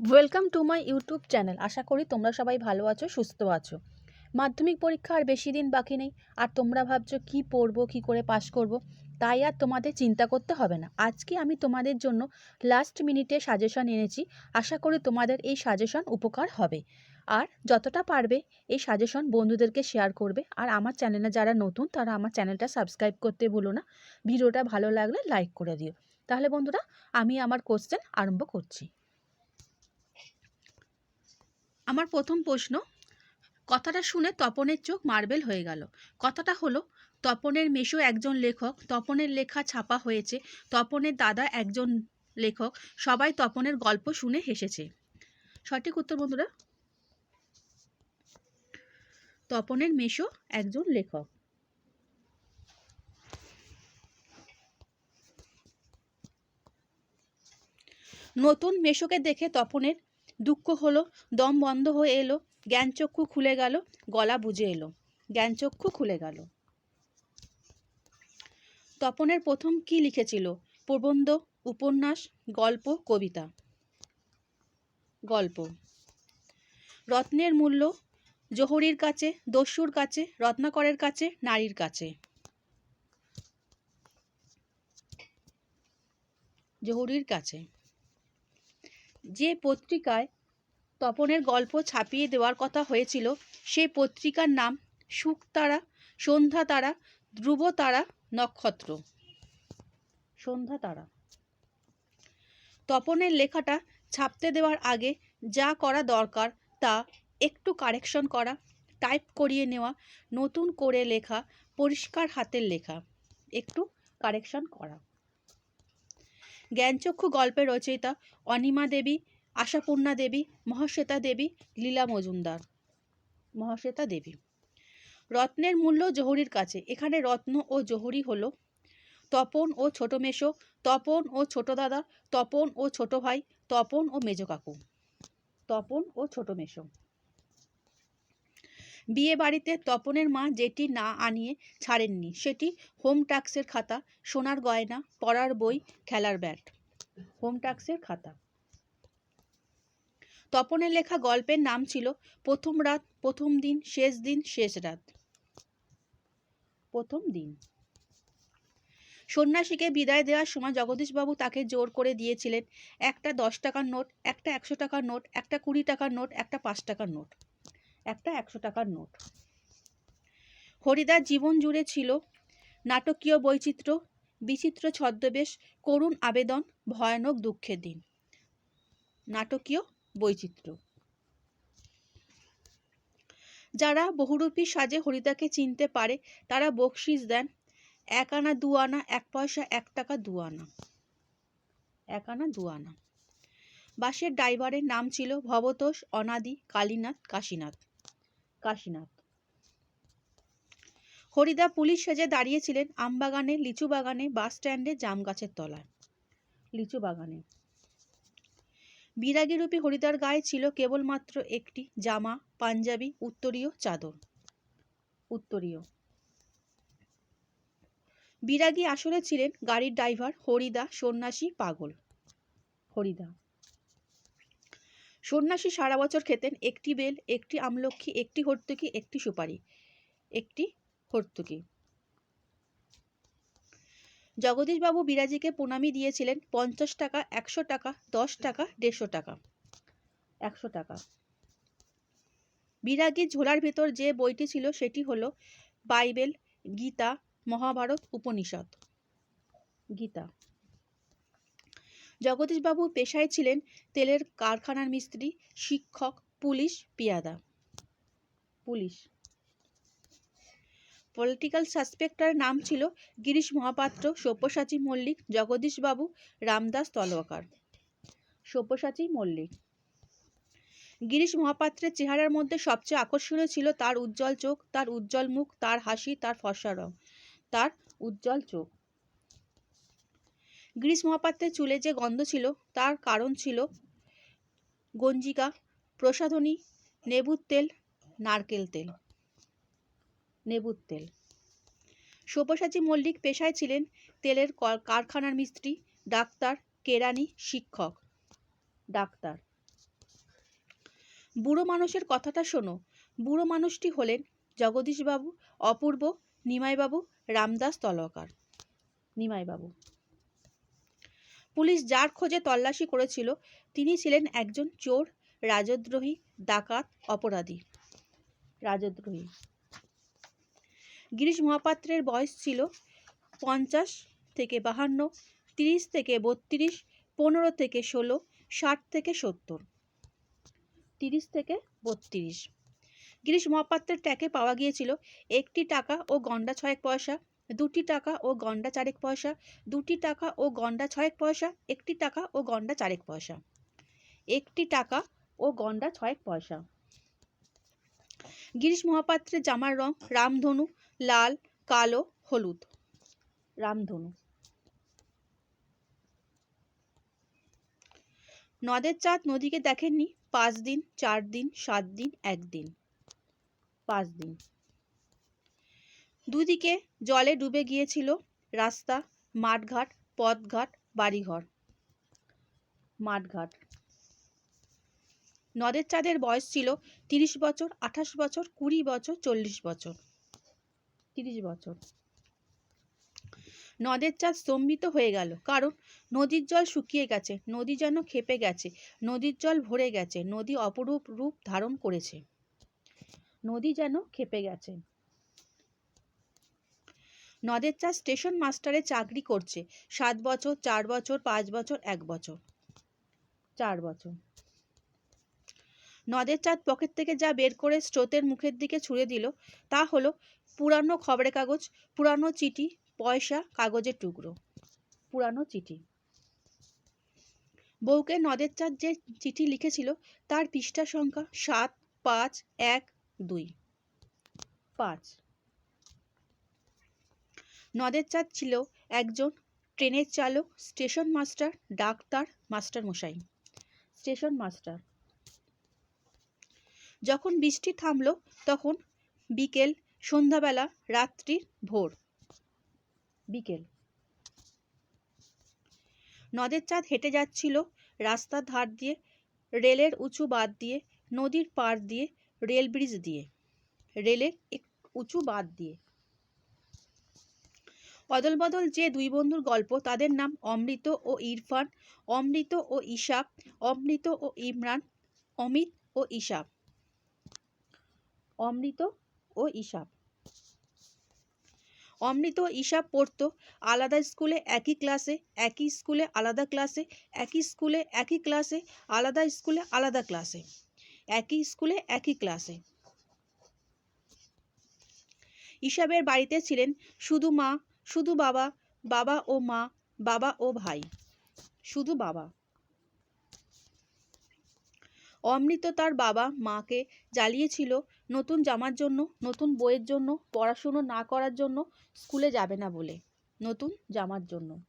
Welcome to my YouTube channel আশা করি তোমরা সবাই ভালো আছো, সুস্থ আছো। মাধ্যমিক পরীক্ষা আর বেশি দিন বাকি নেই। আর তোমরা ভাবছ কি পড়ব, কি করে পাশ করব? তাই আর তোমাদের চিন্তা করতে হবে না। আজকে আমি তোমাদের জন্য লাস্ট মিনিটে সাজেশন এনেছি। আশা করি তোমাদের এই সাজেশন উপকার হবে। আর যতটা পারবে এই সাজেশন বন্ধুদেরকে শেয়ার করবে। আর আমার চ্যানেলে যারা নতুন, তারা আমার চ্যানেলটা সাবস্ক্রাইব করতে ভুলো না। ভিডিওটা ভালো লাগলে লাইক করে দিও। তাহলে বন্ধুরা, আমি আমার কোশ্চেন আরম্ভ করছি। আমার প্রথম প্রশ্ন, কথাটা শুনে তপনের চোখ মার্বেল হয়ে গেল। কথাটা হলো, তপনের মেশো একজন লেখক, তপনের লেখা ছাপা হয়েছে, তপনের দাদা একজন লেখক, সবাই তপনের গল্প শুনে হেসেছে। সঠিক উত্তর বন্ধুরা? তপনের মেশো একজন লেখক। নতুন মেশোকে দেখে তপনের দুঃখ হলো, দম বন্ধ হয়ে এলো, জ্ঞানচক্ষু খুলে গেল, গলা বুঝে এলো। জ্ঞানচক্ষু খুলে গেল। তপনের প্রথম কি লিখেছিল? প্রবন্ধ, উপন্যাস, গল্প, কবিতা। গল্প। রত্নের মূল্য, জহুরির কাছে, দস্যুর কাছে, রত্নাকরের কাছে, নারীর কাছে। জহুরির কাছে। যে পত্রিকায় তপনের গল্প ছাপিয়ে দেওয়ার কথা হয়েছিল। সেই পত্রিকার নাম শুকতারা সন্ধ্যা তারা ধ্রুব তারা নক্ষত্র। সন্ধ্যা তারা তপনের লেখাটা ছাপতে দেওয়ার আগে যা করা দরকার তা একটু কারেকশন করা, টাইপ করিয়ে নেওয়া, নতুন করে লেখা, পরিষ্কার হাতের লেখা, একটু কারেকশন করা। জ্ঞানচক্ষু গল্পের রচয়িতা অনিমা দেবী আশাপূর্ণা দেবী, মহাশ্বেতা দেবী, লীলা মজুমদার। মহাশ্বেতা দেবী। রত্নের মূল্য জহুরির কাছে। এখানে রত্ন ও জহুরি হলো তপন ও ছোট মেশো, তপন ও ছোট দাদা, তপন ও ছোট ভাই, তপন ও মেজ কাকু। তপন ও ছোট মেশো। বিয়ে বাড়িতে তপনের মা যেটি না আনিয়ে ছাড়েননি, সেটি হোম ট্যাক্সের খাতা, সোনার গয়না, পড়ার বই, খেলার ব্যাট। হোম ট্যাক্সের খাতা। তপনের লেখা গল্পের নাম ছিল প্রথম রাত, প্রথম দিন, শেষ দিন, শেষ রাত। প্রথম দিন। সন্ন্যাসীকে বিদায় দেওয়ার সময় জগদীশবাবু তাকে জোর করে দিয়েছিলেন, একটা দশ টাকার নোট, একটা একশো টাকার নোট, একটা কুড়ি টাকার নোট, একটা পাঁচ টাকার নোট, একটা একশো টাকার নোট। হরিদার জীবন জুড়ে ছিল নাটকীয় বৈচিত্র্য, বিচিত্র ছদ্মবেশ, করুণ আবেদন, ভয়ানক দুঃখের দিন। নাটকীয় বৈচিত্র্য। যারা বহুরূপী সাজে হরিদাকে চিনতে পারে, তারা বকশিস দেন, এক আনা দু আনা, এক পয়সা, এক টাকা দু আনা। এক আনা দু আনা। বাসের ড্রাইভারের নাম ছিল ভবতোষ অনাদি কালীনাথ কাশীনাথ। কাশীনাথ। হরিদা পুলিশ সেজে দাঁড়িয়েছিলেন আমবাগানে লিচু বাগানে বাস স্ট্যান্ডে জাম গাছের তলায়। লিচু বাগানে বিরাগীরূপী হরিদার গায়ে ছিল কেবলমাত্র একটি জামা, পাঞ্জাবি, উত্তরীয় চাদর। উত্তরীয়। বিরাগী আসলে ছিলেন গাড়ির ড্রাইভার হরিদা সন্ন্যাসী পাগল। হরিদা। সন্ন্যাসী সারা বছর খেতেন একটি বেল, একটি আমলক্ষী, একটি হর্তুকি, একটি সুপারি, একটি হর্তুকি। জগদীশবাবু বিরাজিকে প্রণামী দিয়েছিলেন পঞ্চাশ টাকা, একশো টাকা, দশ টাকা, দেড়শো টাকা। একশো টাকা। বিরাগীর ঝোলার ভেতর যে বইটি ছিল সেটি হলো বাইবেল, গীতা, মহাভারত, উপনিষদ। গীতা। জগদীশবাবু পেশায় ছিলেন তেলের কারখানার মিস্ত্রি, শিক্ষক, পুলিশ, পিয়াদা। পুলিশ। পলিটিক্যাল সাসপেক্টার নাম ছিল গিরিশ মহাপাত্র, সব্যসাচী মল্লিক জগদীশবাবু রামদাস তলওয়াকার সব্যসাচী মল্লিক। গিরিশ মহাপাত্রের চেহারার মধ্যে সবচেয়ে আকর্ষণীয় ছিল তার উজ্জ্বল চোখ, তার উজ্জ্বল মুখ, তার হাসি, তার ফর্সা রং, তার উজ্জ্বল চোখ। গিরিশ মহাপাত্রের চুলে যে গন্ধ ছিল, তার কারণ ছিল গঞ্জিকা, প্রসাধনী, নেবুর তেল, নারকেল তেল। নেবুর তেল সব্যসাচী মল্লিক পেশায় ছিলেন তেলের কারখানার মিস্ত্রি, ডাক্তার, কেরানি শিক্ষক। ডাক্তার। বুড়ো মানুষের কথাটা শোনো। বুড়ো মানুষটি হলেন জগদীশবাবু, অপূর্ব, নিমাইবাবু, রামদাস তলকার। নিমাইবাবু। পুলিশ যার খোঁজে তল্লাশি করেছিল, তিনি ছিলেন একজন চোর, রাজদ্রোহী, ডাকাত, অপরাধী। রাজদ্রোহী। গিরিশ মহাপাত্রের বয়স ছিল পঞ্চাশ থেকে বাহান্ন, তিরিশ থেকে বত্রিশ, পনেরো থেকে ষোলো, ষাট থেকে সত্তর। তিরিশ থেকে বত্রিশ। গিরিশ মহাপাত্রের ট্যাকে পাওয়া গিয়েছিল একটি টাকা ও গন্ডা ছয়েক পয়সা, দুটি টাকা ও গন্ডা চারেক পয়সা, দুটি টাকা ও গন্ডা ছয়েক পয়সা, একটি টাকা ও গন্ডা চারেক পয়সা। একটি টাকা ও গন্ডা ছয়েক পয়সা। গিরিশ মহাপাত্রের জামার রং রামধনু লাল, কালো, হলুদ। রামধনু। নদের চাঁদ নদীকে দেখেননি? পাঁচ দিন, চার দিন, সাত দিন একদিন পাঁচ দিন। দুদিকে জলে ডুবে গিয়েছিল রাস্তা, মাঠঘাট, পথঘাট, বাড়িঘর। মাঠঘাট। নদের চাঁদের বয়স ছিল তিরিশ বছর, আঠাশ বছর, কুড়ি বছর, চল্লিশ বছর। তিরিশ বছর। নদের চাঁদ স্তম্ভিত হয়ে গেল, কারণ নদীর জল শুকিয়ে গেছে, নদী যেন ক্ষেপে গেছে, নদীর জল ভরে গেছে, নদী অপরূপ রূপ ধারণ করেছে। নদী যেন ক্ষেপে গেছে। নদের চাঁদ স্টেশন মাস্টারে চাকরি করছে, সাত বছর, চার বছর, পাঁচ বছর, এক বছর, চার বছর। নদের চাঁদ পকেট থেকে যা বের করে স্রোতের মুখের দিকে ছুঁড়ে দিল, তা হলো পুরানো খবরের কাগজ, পুরানো চিঠি, পয়সা, কাগজের টুকরো, পুরানো চিঠি। বউকে নদের চাঁদ যে চিঠি লিখেছিল, তার পৃষ্ঠা সংখ্যা সাত, পাঁচ, এক, দুই। পাঁচ। নদের চাঁদ ছিল একজন ট্রেনের চালক, স্টেশন মাস্টার, ডাক্তার, মাস্টার মশাই। Station master. যখন বৃষ্টি থামলো, তখন বিকেল সন্ধ্যাবেলা, রাত্রির ভোর। বিকেল। নদের চাঁদ হেঁটে যাচ্ছিল, রাস্তার ধার দিয়ে, রেলের উঁচু বাদ দিয়ে, নদীর পাড় দিয়ে, রেল ব্রিজ দিয়ে। রেলের এক উঁচু বাদ দিয়ে। অদল বদল যে দুই বন্ধুর গল্প, তাদের নাম অমৃত ও ইরফান, অমৃত ও ইসাব অমৃত ও ইমরান, অমিত ও ইসাব অমৃত ও ইসাব অমৃত ইসাব পড়তো আলাদা স্কুলে একই ক্লাসে, একই স্কুলে আলাদা ক্লাসে, একই স্কুলে একই ক্লাসে, আলাদা স্কুলে আলাদা ক্লাসে, একই স্কুলে একই ক্লাসে। ইসাবের বাড়িতে ছিলেন শুধু মা, শুধু বাবা বাবা ও মা, বাবা ও ভাই, শুধু বাবা। অমৃত তার বাবা মাকে জ্বালিয়েছিল নতুন জামার জন্য, নতুন বইয়ের জন্য, পড়াশুনো না করার জন্য স্কুলে যাবে না বলে, নতুন জামার জন্য।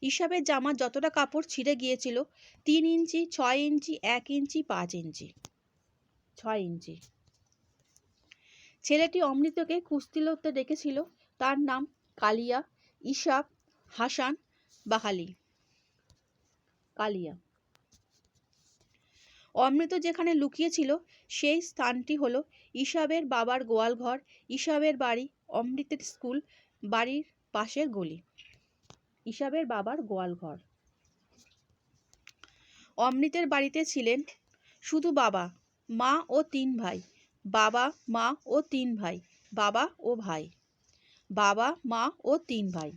ইসাবের জামা যতটা কাপড় ছিঁড়ে গিয়েছিল, তিন ইঞ্চি, ছয় ইঞ্চি, এক ইঞ্চি, পাঁচ ইঞ্চি, ছয় ইঞ্চি। ছেলেটি অমৃতকে কুস্তি লড়তে ডেকেছিল, তার নাম কালিয়া ইসাব হাসান, বাহালি। কালিয়া। অমৃত যেখানে লুকিয়েছিল, সেই স্থানটি হলো ইসাবের বাবার গোয়ালঘর ইসাবের বাড়ি অমৃতের স্কুল, বাড়ির পাশের গলি। ইসাবের বাবার গোয়ালঘর। অমৃতের বাড়িতে ছিলেন শুধু বাবা, মা ও তিন ভাই। বাবা, মা ও তিন ভাই, বাবা ও ভাই। বাবা, মা ও তিন ভাই।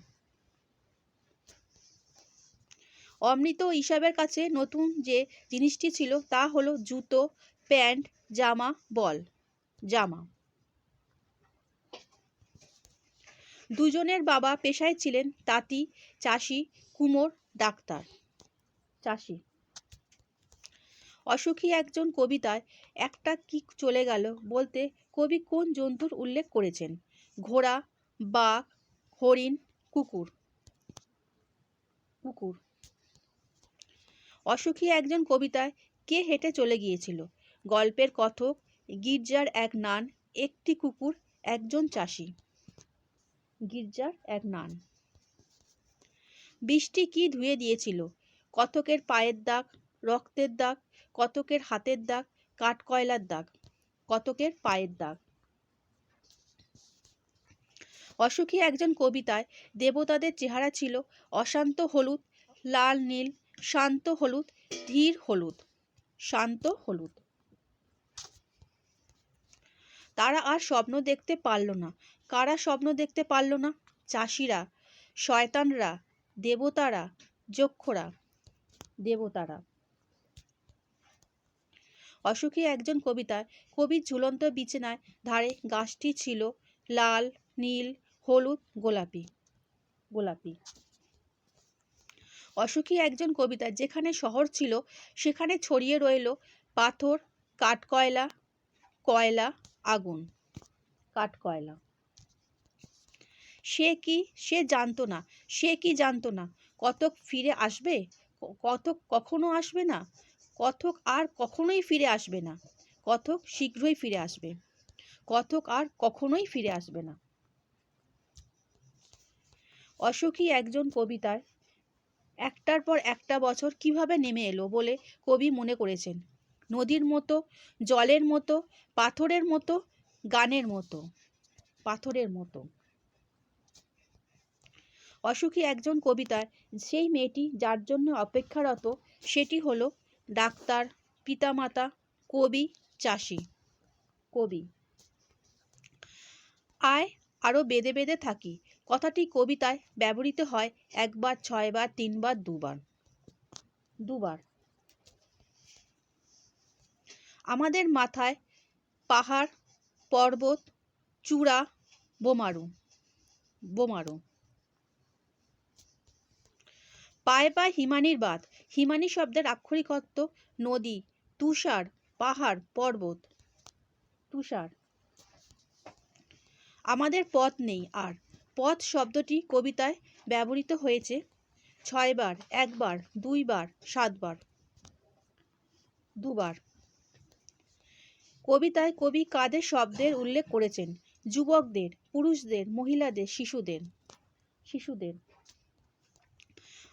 অমৃত ও ইসাবের কাছে নতুন যে জিনিসটি ছিল তা হলো জুতো, প্যান্ট, জামা, বল, জামা। দুজনের বাবা পেশায় ছিলেন তাঁতি, চাষি, কুমোর, ডাক্তার। চাষি। অসুখী একজন কবিতায়, একটা কি চলে গেল বলতে কবি কোন জন্তুর উল্লেখ করেছেন? ঘোড়া, বাঘ, হরিণ, কুকুর। কুকুর। অসুখী একজন কবিতায় কে হেঁটে চলে গিয়েছিল? গল্পের কথক, গির্জার এক নান, একটি কুকুর, একজন চাষি। গির্জার এক নান। বৃষ্টি কি ধুয়ে দিয়েছিল? কতকের পায়ের দাগ, রক্তের দাগ কতকের হাতের দাগ, কাঠকয়লার দাগ কতকের পায়ের দাগ। অসুখী একজন কবিতায় দেবতাদের চেহারা ছিল অশান্ত হলুদ, লাল, নীল শান্ত হলুদ, ধীর হলুদ, শান্ত হলুদ। তারা আর স্বপ্ন দেখতে পারল না। কারা স্বপ্ন দেখতে পারল না? চাষিরা, শয়তানরা, দেবতারা, যক্ষরা, দেবতারা। অসুখী একজন কবিতায় কবির ঝুলন্ত বিছানায় ধারে গাছটি ছিল লাল, নীল, হলুদ, গোলাপি গোলাপি। অসুখী একজন কবিতা, যেখানে শহর ছিল, সেখানে ছড়িয়ে রইল পাথর, কাঠকয়লা, কয়লা, আগুন। কাঠকয়লা। সে কি, সে জানতো না, সে কি জানতো না, কতক ফিরে আসবে? কতক কখনো আসবে না? কতক আর কখনোই ফিরে আসবে না। কতক শীঘ্রই ফিরে আসবে। কতক আর কখনোই ফিরে আসবে না। অসুখী একজন কবিতায় একটার পর একটা বছর কীভাবে নেমে এলো বলে কবি মনে করেছেন? নদীর মতো, জলের মতো, পাথরের মতো, গানের মতো, পাথরের মতো। অসুখী একজন কবিতার সেই মেয়েটি যার জন্য অপেক্ষারত সেটি হলো ডাক্তার, পিতামাতা, কবি, চাষি। কবি, আয় আরও বেঁধে বেঁধে থাকি কথাটি কবিতায় ব্যবহৃত হয় একবার, ছয়বার, তিনবার, দুবার। দুবার। আমাদের মাথায় পাহাড়, পর্বত, চূড়া বোমারু বোমারু পায়ে পায়ে হিমানির বাঁধ। হিমানি শব্দের আক্ষরিক অর্থ নদী, তুষার, পাহাড়, পর্বত, তুষার। আমাদের পথ নেই আর। পথ শব্দটি কবিতায় ব্যবহৃত হয়েছে ছয়বার, একবার, দুইবার, সাতবার, দুবার। কবিতায় কবি কাদের শব্দের উল্লেখ করেছেন? যুবকদের, পুরুষদের, মহিলাদের, শিশুদের শিশুদের।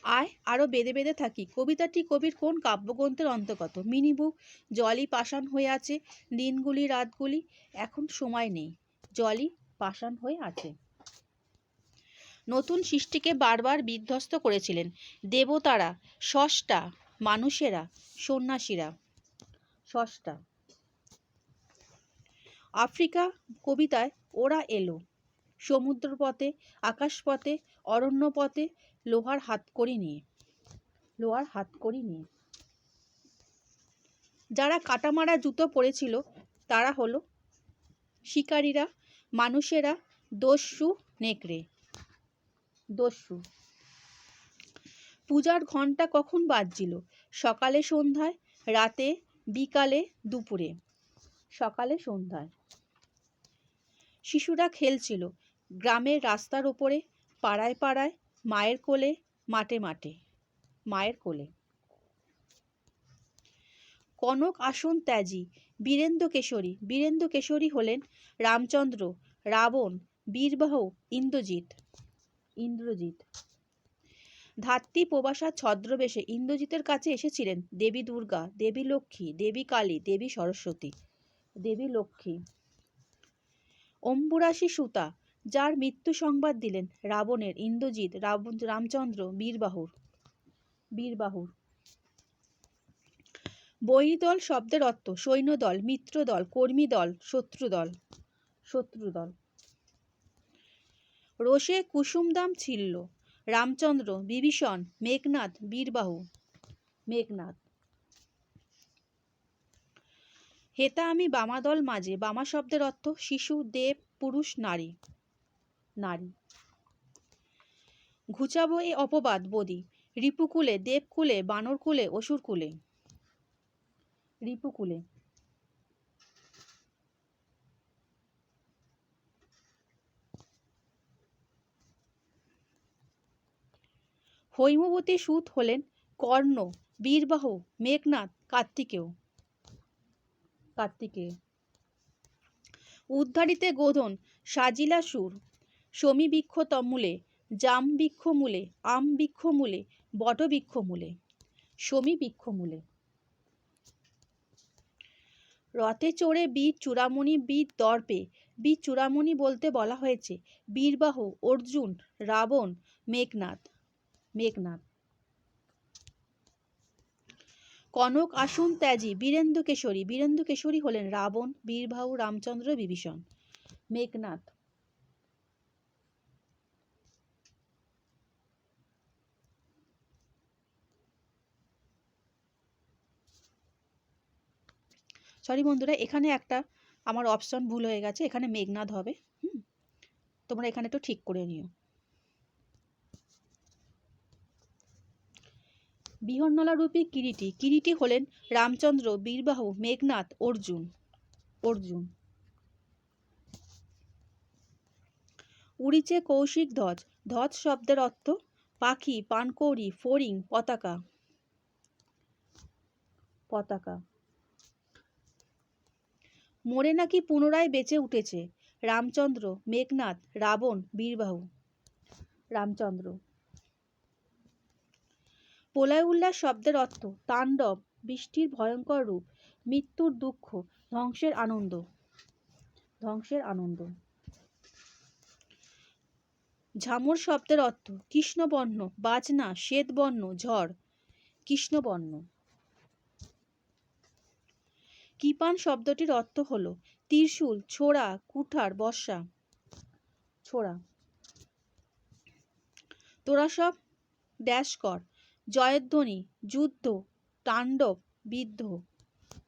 আয় আরও বেঁধে বেঁধে থাকি। কবিতাটি কবির কোন কাব্যগ্রন্থের অন্তর্গত? মিনিবুক জলই পাষাণ হয়ে আছে, দিনগুলি, রাতগুলি, এখন সময় নেই। জলই পাষাণ হয়ে আছে। নতুন সৃষ্টিকে বারবার বিধ্বস্ত করেছিলেন। দেবতারা, ষষ্ঠা মানুষেরা, সন্ন্যাসীরা। ষষ্ঠা আফ্রিকা কবিতায় ওরা এলো। সমুদ্রপথে, আকাশপথে, অরণ্যপথে, লোহার হাতকড়ি নিয়ে। লোহার হাতকড়ি নিয়ে। যারা কাটামারা জুতো পরেছিল, তারা হলো শিকারীরা, মানুষেরা, দস্যু, নেকড়ে। দস্যু। পূজার ঘণ্টা কখন বাজছিল? সকালে সন্ধ্যায়, রাতে, বিকালে, দুপুরে। সকালে সন্ধ্যায়। শিশুরা খেলছিল। গ্রামের রাস্তার ওপরে, পাড়ায় পাড়ায়, মায়ের কোলে, মাঠে মাঠে। মায়ের কোলে। কনক আসন ত্যাজি। বীরেন্দ্র কেশরী। বীরেন্দ্র কেশরী হলেন রামচন্দ্র, রাবণ, বীরবাহ, ইন্দ্রজিৎ। ইন্দ্রজিৎ। ধাত্রী প্রবাসা ছদ্রবেশে ইন্দ্রজিতের কাছে এসেছিলেন দেবী দুর্গা, দেবী লক্ষ্মী, দেবী কালী, দেবী সরস্বতী, দেবী লক্ষ্মী। অম্বুরাশি সুতা, যার মৃত্যু সংবাদ দিলেন রাবণের ইন্দ্রজিৎ রামচন্দ্র, বীরবাহুর। বীরবাহুর। বৈরিদল শব্দের অর্থ সৈন্যদল, মিত্রদল, কর্মীদল, শত্রুদল শত্রুদল। রোষে কুসুমদাম ছিল রামচন্দ্র, বিভীষণ মেঘনাথ বীরবাহু। মেঘনাথ হেতা আমি বামাদল মাঝে, বামা শব্দের অর্থ শিশু, দেব, পুরুষ, নারী। নারী। ঘুচাবো এ অপবাদ, বদি। রিপুকুলে দেবকুলে বানরকুলে অসুরকুলে রিপুকুলে হৈমবতী সুত হলেন কর্ণ, বীরবাহ মেঘনাথ কার্তিকেয়। কার্তিকেয়। উদ্ধারিতে গোধন, সাজিলা সুর শমী বৃক্ষ তমূলে জাম বৃক্ষ মূলে আম বৃক্ষ মূলে বট বৃক্ষ মূলে শমী বৃক্ষ মূলে। রথে চড়ে বীর চূড়ামণি, বীর দর্পে, বীর চূড়ামণি বলতে বলা হয়েছে, বীরবাহ, অর্জুন, রাবণ, মেঘনাদ। মেঘনাদ। কনক, আসন, ত্যাজি বীরেন্দ্র কেশরী বীরেন্দ্র কেশরী হলেন রাবণ, বীরবাহু, রামচন্দ্র, বিভীষণ। মেঘনাদ। সরি বন্ধুরা, এখানে একটা আমার অপশন ভুল হয়ে গেছে। এখানে মেঘনাদ হবে। হুম? তোমরা এখানে একটু ঠিক করে নিও। বিহন্নলা রূপী কিরিটি। কিরিটি হলেন রামচন্দ্র, বীরবাহু মেঘনাদ অর্জুন। অর্জুন। উড়িচে কৌশিক ধ্বজ। ধ্বজ শব্দের অর্থ পাখি, পানকৌড়ি, ফড়িং, পতাকা। পতাকা। মোড়ে নাকি পুনরায় বেঁচে উঠেছে? রামচন্দ্র মেঘনাদ রাবণ, বীরবাহু। রামচন্দ্র। প্রলয় উল্লাস শব্দের অর্থ তাণ্ডব, বৃষ্টির ভয়ঙ্কর রূপ, মৃত্যুর দুঃখ, ধ্বংসের আনন্দ। ধ্বংসের আনন্দ। ঝামর শব্দের অর্থ কৃষ্ণবর্ণ, বাজনা, শ্বেতবর্ণ, ঝড়, কৃষ্ণবর্ণ। কৃপান শব্দটির অর্থ হল ত্রিশূল, ছোড়া, কুঠার, বর্ষা। ছোড়া। তোরা সব ড্যাশ কর। জয়ধ্বনি, যুদ্ধ, তাণ্ডব বিদ্ধ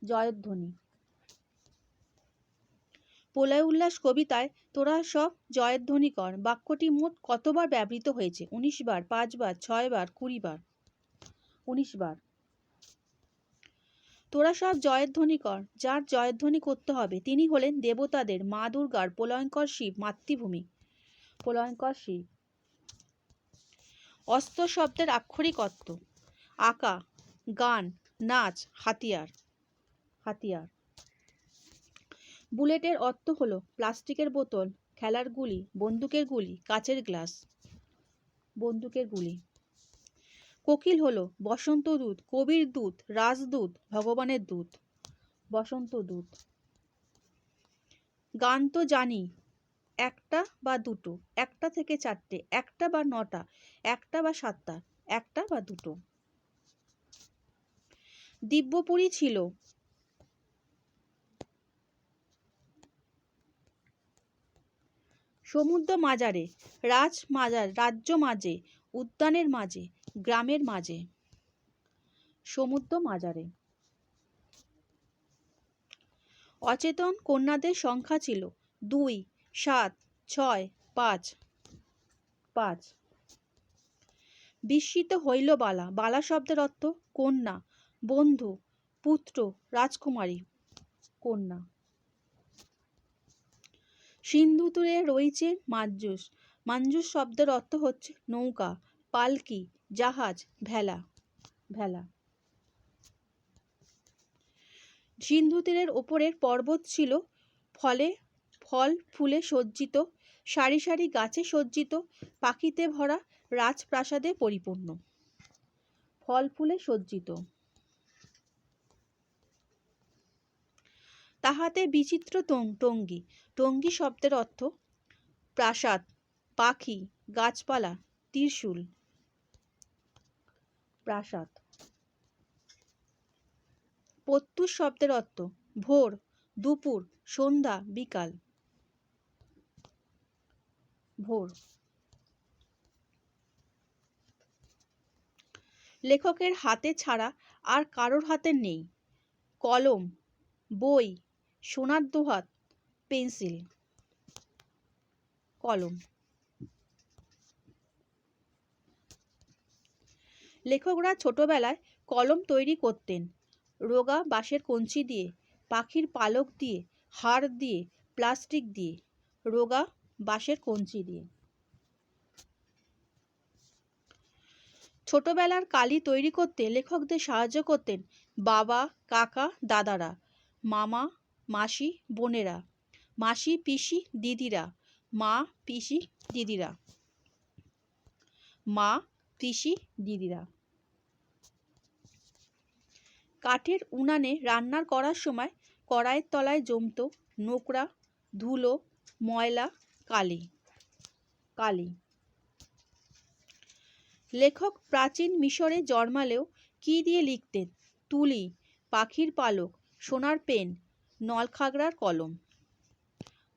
জয়ধ্বনি। প্রলয় উল্লাস কবিতায় তোরা সব জয়ধ্বনি কর বাক্যটি মোট কতবার ব্যবহৃত হয়েছে? উনিশ বার পাঁচবার ছয়বার কুড়ি বার। উনিশ বার। তোরা সব জয়ধ্বনি কর যার জয়ধ্বনি করতে হবে, তিনি হলেন দেবতাদের মা দুর্গার প্রলয়ঙ্কর শিব মাতৃভূমি। প্রলয়ঙ্কর শিব। অস্ত্র শব্দের আক্ষরিক অর্থ আঁকা, গান, নাচ, হাতিয়ার হাতিয়ার। বুলেটের অর্থ হলো প্লাস্টিকের বোতল, খেলার গুলি, বন্দুকের গুলি, কাচের গ্লাস, বন্দুকের গুলি। কোকিল হলো বসন্ত দূত, কবির দূত, রাজদূত, ভগবানের দূত, বসন্ত দূত। গান তো জানি একটা বা দুটো, একটা থেকে চারটে, একটা বা নটা, একটা বা সাতটা, একটা বা দুটো। দিব্যপুরী ছিল। সমুদ্র মাজারে, রাজ মাজার, রাজ্য মাঝে, উদ্যানের মাঝে, গ্রামের মাঝে। সমুদ্র মাজারে। অচেতন কন্যাদের সংখ্যা ছিল দুই সাত, ছয়, পাঁচ। পাঁচ। বিস্মিত হইল বালা। বালা শব্দের অর্থ কন্যা, বন্ধু, পুত্র, রাজকুমারী, কন্যা। সিন্ধু তীরে রয়েছে মাঞ্জুস মাঞ্জুস শব্দের অর্থ হচ্ছে নৌকা, পালকি, জাহাজ, ভেলা ভেলা। সিন্ধু তীরের ওপরের পর্বত ছিল ফলে ফল, ফুলে সজ্জিত, সারি সারি গাছে সজ্জিত, পাখিতে ভরা রাজপ্রাসাদে পরিপূর্ণ। ফল, ফুলে সজ্জিত। তাহাতে বিচিত্র টং- টঙ্গী। টঙ্গী শব্দের অর্থ প্রাসাদ, পাখি, গাছপালা, ত্রিশূল। প্রাসাদ। প্রত্যুষ শব্দের অর্থ ভোর, দুপুর, সন্ধ্যা, বিকাল। ভোর। লেখকের হাতে ছাড়া আর কারোর হাতে নেই। কলম, বই, সোনার দুহাত, পেন্সিল। কলম। লেখকরা ছোটবেলায় কলম তৈরি করতেন। রোগা বাঁশের কঞ্চি দিয়ে, পাখির পালক দিয়ে, হাড় দিয়ে, প্লাস্টিক দিয়ে। রোগা বাঁশের কঞ্চি দিয়ে। ছোটবেলার কালি তৈরি করতে লেখকদের সাহায্য করতেন বাবা, কাকা, দাদারা, মামা, মাসি, বোনেরা, মাসি, পিসি, দিদিরা, মা, পিসি, দিদিরা, মা, পিসি, দিদিরা। কাঠের উনানে রান্নার করার সময় কড়াইয়ের তলায় জমত নোকরা, ধুলো, ময়লা কালি কালি। লেখক প্রাচীন মিশরে জন্মালেও কী দিয়ে লিখতেন? তুলি, পাখির পালক, সোনার পেন, নলখাগড়ার কলম।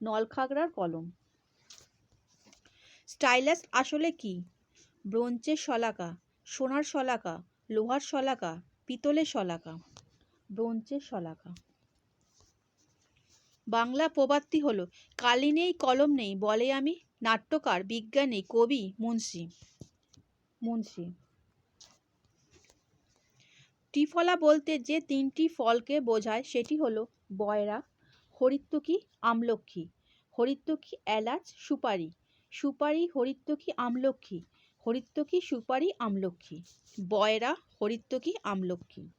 নলখাগড়ার কলম। স্টাইলাস আসলে কি? ব্রোঞ্জের শলাকা, সোনার শলাকা, লোহার শলাকা, পিতলের শলাকা। ব্রোঞ্জের শলাকা। বাংলা প্রবাদটি হলো, কালি নেই, কলম নেই, বলে আমি নাট্যকার, বিজ্ঞানী, কবি, মুন্সি। মুন্সি। ত্রিফলা বলতে যে তিনটি ফলকে বোঝায়, সেটি হলো বয়রা হরিত্তকি আমলক্ষী। হরিত্তকি এলাচ, সুপারি। সুপারি হরিত্তকি আমলক্ষী। হরিত্তকি সুপারি, আমলক্ষী। বয়রা হরিত্তকি আমলক্ষী।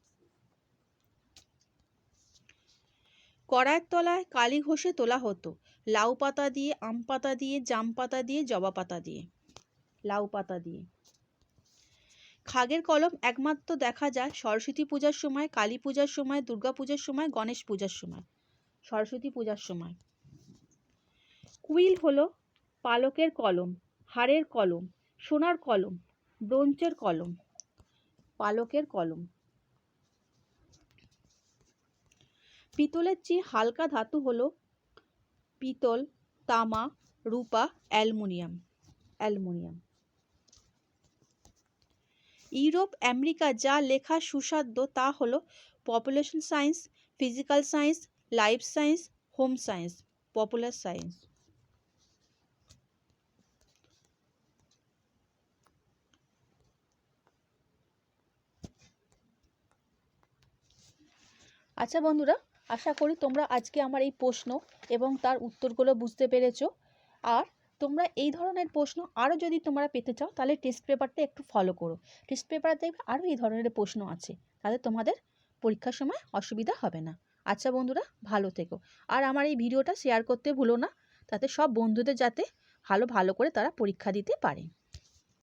কড়াইয়ের তলায় কালি ঘষে তোলা হতো। লাউ পাতা দিয়ে, আম পাতা দিয়ে, জাম পাতা দিয়ে, জবা পাতা দিয়ে। লাউ পাতা দিয়ে। খাগের কলম একমাত্র দেখা যায় সরস্বতী পূজার সময়, কালী পূজার সময়, দুর্গা পূজার সময়, গণেশ পূজার সময়। সরস্বতী পূজার সময়। কুইল হলো পালকের কলম, হাড়ের কলম, সোনার কলম, ব্রোঞ্জের কলম। পালকের কলম। পিতলের চেয়ে হালকা ধাতু হলো পিতল, তামা, রূপা, অ্যালুমিনিয়াম অ্যালুমিনিয়াম। ইউরোপ, আমেরিকা যা লেখা সুসাধ্য তা হলো population science physical science life science home science popular science আচ্ছা বন্ধুরা আশা করি তোমরা আজকে আমার এই প্রশ্ন এবং তার উত্তরগুলো বুঝতে পেরেছ। আর তোমরা এই ধরনের প্রশ্ন আরও যদি তোমরা পেতে চাও, তাহলে টেস্ট পেপারটা একটু ফলো করো। টেস্ট পেপারে দেখবে আরও এই ধরনের প্রশ্ন আছে। তাহলে তোমাদের পরীক্ষার সময় অসুবিধা হবে না। আচ্ছা বন্ধুরা, ভালো থেকো। আর আমার এই ভিডিওটা শেয়ার করতে ভুলো না। তাতে সব বন্ধুদের যাতে ভালো ভালো করে তারা পরীক্ষা দিতে পারে।